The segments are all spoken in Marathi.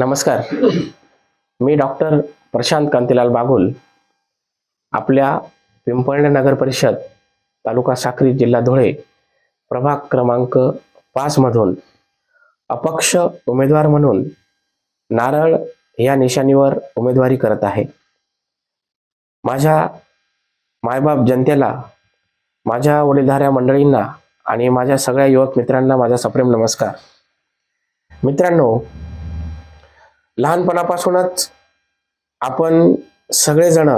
नमस्कार. मी डॉक्टर प्रशांत कांतीलाल बागुल आपल्या पिंपळणे नगर परिषद तालुका साक्री जिल्हा धुळे प्रभाग क्रमांक पाचमधून अपक्ष उमेदवार म्हणून नारळ या निशाणीवर उमेदवारी करत आहे. माझ्या मायबाप जनतेला माझ्या वडीलधाऱ्या मंडळींना आणि माझ्या सगळ्या युवक मित्रांना माझा सप्रेम नमस्कार. मित्रांनो लहानपणापासूनच आपण सगळेजण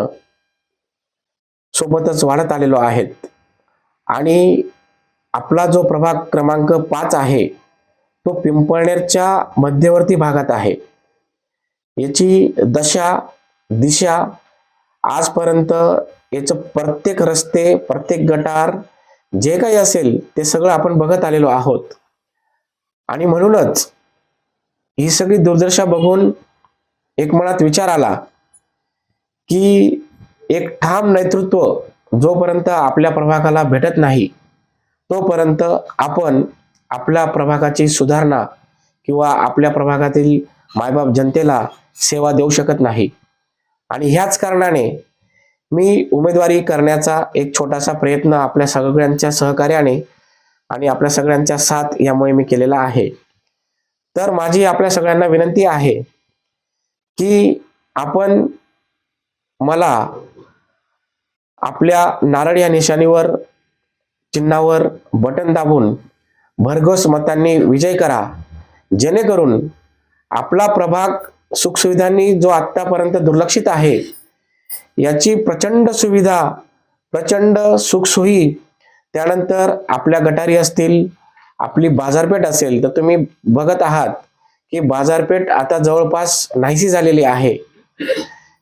सोबतच वाढत आलेलो आहेत. आणि आपला जो प्रभाग क्रमांक पाच आहे तो पिंपळनेरच्या मध्यवर्ती भागात आहे. याची दशा दिशा आजपर्यंत याचं प्रत्येक रस्ते प्रत्येक गटार जे काही असेल ते सगळं आपण बघत आलेलो आहोत. आणि म्हणूनच ही सगळी दुर्दशा बघून एक मनात विचार आला की एक ठाम नेतृत्व जोपर्यंत आपल्या प्रभागाला भेटत नाही तोपर्यंत आपण आपल्या प्रभागाची सुधारणा किंवा आपल्या प्रभागातील मायबाप जनतेला सेवा देऊ शकत नाही. आणि ह्याच कारणाने मी उमेदवारी करण्याचा एक छोटासा प्रयत्न आपल्या सगळ्यांच्या सहकार्याने आणि आपल्या सगळ्यांच्या साथ यामुळे मी केलेला आहे. तर माझी आपल्या सगळ्यांना विनंती आहे की आपण मला आपल्या नारळ या निशाणीवर चिन्हावर बटन दाबून भरघोस मतांनी विजय करा. जेणेकरून आपला प्रभाग सुखसुविधांनी जो आत्तापर्यंत दुर्लक्षित आहे याची प्रचंड सुविधा प्रचंड सुखसोयी त्यानंतर आपल्या गटारी असतील आपली बाजारपेठ असेल तर तुम्ही बघत आहात की बाजारपेठ आता जवळपास नाहीशी झालेली आहे.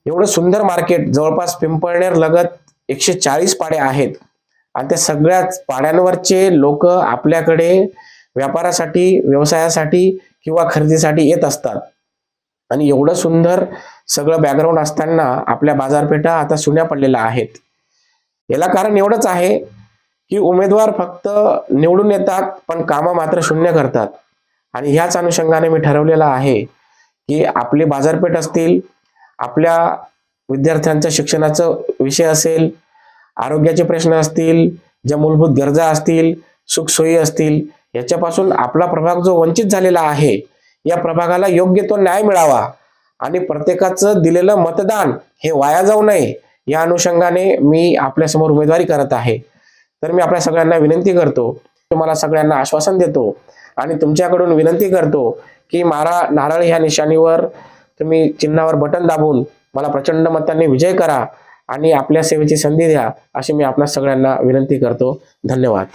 एवढं सुंदर मार्केट जवळपास पिंपळनेर लगत एकशे चाळीस पाड्या आहेत. आणि त्या सगळ्याच पाड्यांवरचे लोक आपल्याकडे व्यापारासाठी व्यवसायासाठी किंवा खरेदीसाठी येत असतात. आणि एवढं सुंदर सगळं बॅकग्राऊंड असताना आपल्या बाजारपेठा आता सुन्या पडलेल्या आहेत. याला कारण एवढंच आहे की उमेदवार फक्त निवडून येतात पण कामं मात्र शून्य करतात. आणि ह्याच अनुषंगाने मी ठरवलेलं आहे की आपली बाजारपेठ असतील आपल्या विद्यार्थ्यांच्या शिक्षणाचं विषय असेल आरोग्याचे प्रश्न असतील ज्या मूलभूत गरजा असतील सुखसोयी असतील याच्यापासून आपला प्रभाग जो वंचित झालेला आहे या प्रभागाला योग्य तो न्याय मिळावा आणि प्रत्येकाचं दिलेलं मतदान हे वाया जाऊ नये या अनुषंगाने मी आपल्यासमोर उमेदवारी करत आहे. तर मी आपल्या सगळ्यांना विनंती करतो तुम्हाला सगळ्यांना आश्वासन देतो आणि तुमच्याकडून विनंती करतो की मारा नारळ ह्या निशाणीवर तुम्ही चिन्हावर बटन दाबून मला प्रचंड मतांनी विजय करा आणि आपल्या सेवेची संधी द्या अशी मी आपल्या सगळ्यांना विनंती करतो. धन्यवाद.